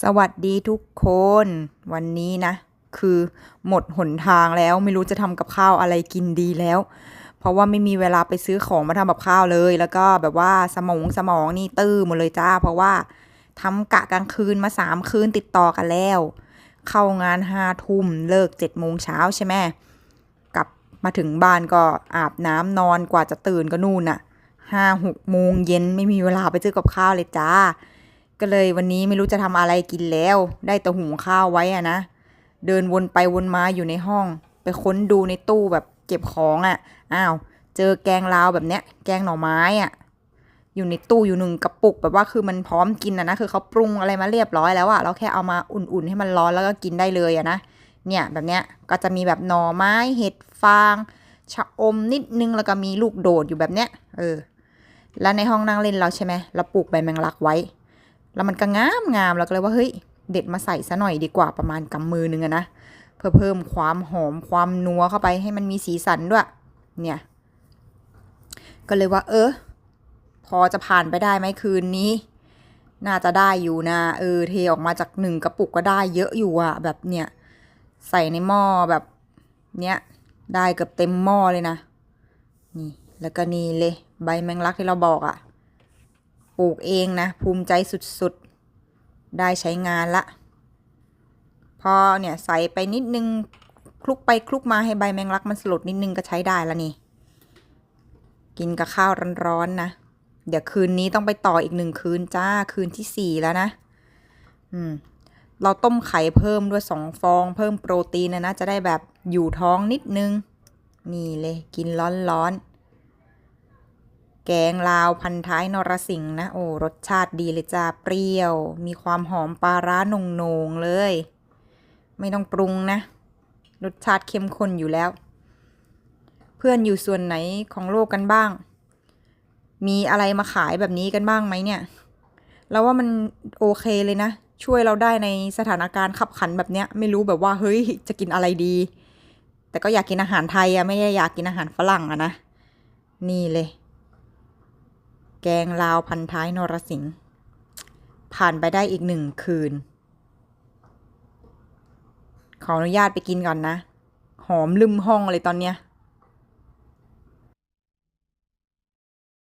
สวัสดีทุกคน วันนี้นะ คือหมดหนทางแล้วไม่รู้จะทำกับข้าวอะไรกินดีแล้ว เพราะว่าไม่มีเวลาไปซื้อของมาทำกับข้าวเลย แล้วก็แบบว่าสมองสมองนี่ตื้อหมดเลยจ้า เพราะว่าทำกะกลางคืนมาสามคืนติดต่อกันแล้ว เข้างานห้าทุ่มเลิกเจ็ดโมงเช้าใช่ไหมกลับมาถึงบ้านก็อาบน้ำนอนกว่าจะตื่นก็นู่นน่ะห้าหกโมงเย็นไม่มีเวลาไปซื้อกับข้าวเลยจ้า ก็เลยวันนี้ไม่รู้จะทำอะไรกินแล้ว ได้แต่หุงข้าวไว้อะนะ เดินวนไปวนมาอยู่ในห้อง ไปค้นดูในตู้แบบเก็บของอะ่ะ อ้าว เจอแกงลาวแบบเนี้ย แกงหน่อไม้อะ่ะ อยู่ในตู้อยู่หนึ่งกระปุกแบบว่าคือมันพร้อมกินอะนะ คือเขาปรุงอะไรมาเรียบร้อยแล้วอะเราแค่เอามาอุ่นๆให้มันร้อนแล้วก็กินได้เลยอะนะ เนี่ยแบบเนี้ย ก็จะมีแบบหน่อไม้ เห็ดฟาง ชะอมนิดนึงแล้วก็มีลูกโดดอยู่แบบเนี้ย เออ แล้วในห้องนั่งเล่นเราใช่ไหมเราปลูกใบแมงลักไว้ แล้วมันก็งามงามแล้วก็เลยว่าเฮ้ยเด็ดมาใส่ซะหน่อยดีกว่าประมาณกำมือนึงอะนะเพื่อเพิ่มความหอมความนัวเข้าไปให้มันมีสีสันด้วยเนี่ยก็เลยว่า เออ พอจะผ่านไปได้ไหมคืนนี้ น่าจะได้อยู่นะ เออ เทออกมาจากหนึ่งกระปุกก็ได้เยอะอยู่อะแบบเนี่ย ใส่ในหม้อแบบเนี้ยได้เกือบเต็มหม้อเลยนะ นี่ แล้วก็นี่เลย ใบแมงลักที่เราบอกอะ ปลูกเองนะ ภูมิใจสุดๆ ได้ใช้งานละ พอเนี่ยใส่ไปนิดนึงคลุกไปคลุกมาให้ใบแมงลักมันสลดนิดนึงก็ใช้ได้แล้วนี่ กินกับข้าวร้อนๆนะ เดี๋ยวคืนนี้ต้องไปต่ออีกหนึ่งคืนจ้าคืนที่สี่แล้วนะ อืม เราต้มไข่เพิ่มด้วยสองฟอง เพิ่มโปรตีนนะนะจะได้แบบอยู่ท้องนิดนึง นี่เลยกินร้อนๆ แกงลาวพันท้ายนรสิงห์นะ โอ้รสชาติดีเลยจ้าเปรี้ยว มีความหอมปลาร้าหนงๆเลย ไม่ต้องปรุงนะ รสชาติเข้มข้นอยู่แล้ว เพื่อนอยู่ส่วนไหนของโลกกันบ้าง มีอะไรมาขายแบบนี้กันบ้างไหมเนี่ยเราว่ามันโอเคเลยนะ ช่วยเราได้ในสถานการณ์ขับขันแบบเนี้ย ไม่รู้แบบว่าเฮ้ยจะกินอะไรดี แต่ก็อยากกินอาหารไทยอะไม่ได้อยากกินอาหารฝรั่งอะนะนี่เลย แกงลาวพันท้ายนรสิงห์ผ่านไปได้อีกหนึ่งคืน ขออนุญาตไปกินก่อนนะ หอมลืมห้องเลยตอนเนี้ย